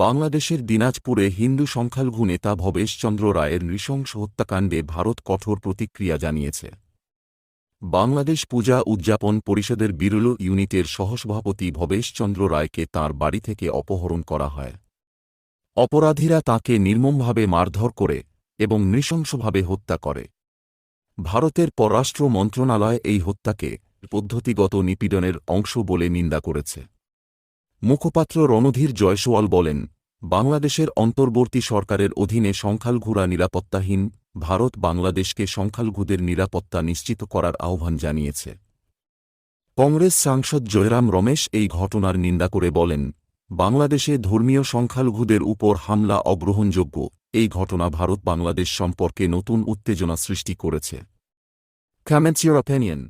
বাংলাদেশের দিনাজপুরে হিন্দু সংখ্যালঘু নেতা ভবেশচন্দ্র রায়ের নৃশংস হত্যাকাণ্ডে ভারত কঠোর প্রতিক্রিয়া জানিয়েছে। বাংলাদেশ পূজা উদযাপন পরিষদের বিরল ইউনিটের সহসভাপতি ভবেশচন্দ্র রায়কে তার বাড়ি থেকে অপহরণ করা হয়। অপরাধীরা তাকে নির্মমভাবে মারধর করে এবং নৃশংসভাবে হত্যা করে। ভারতের পররাষ্ট্র মন্ত্রণালয় এই হত্যাকে পদ্ধতিগত নিপীড়নের অংশ বলে নিন্দা করেছে। মুখপাত্র রণধীর জয়সওয়াল বলেন, বাংলাদেশের অন্তর্বর্তী সরকারের অধীনে সংখ্যালঘুরা নিরাপত্তাহীন, ভারত বাংলাদেশকে সংখ্যালঘুদের নিরাপত্তা নিশ্চিত করার আহ্বান জানিয়েছে। কংগ্রেস সাংসদ জয়রাম রমেশ এই ঘটনার নিন্দা করে বলেন, বাংলাদেশে ধর্মীয় সংখ্যালঘুদের উপর হামলা অগ্রহণযোগ্য, এই ঘটনা ভারত বাংলাদেশ সম্পর্কে নতুন উত্তেজনা সৃষ্টি করেছে। Comments your opinion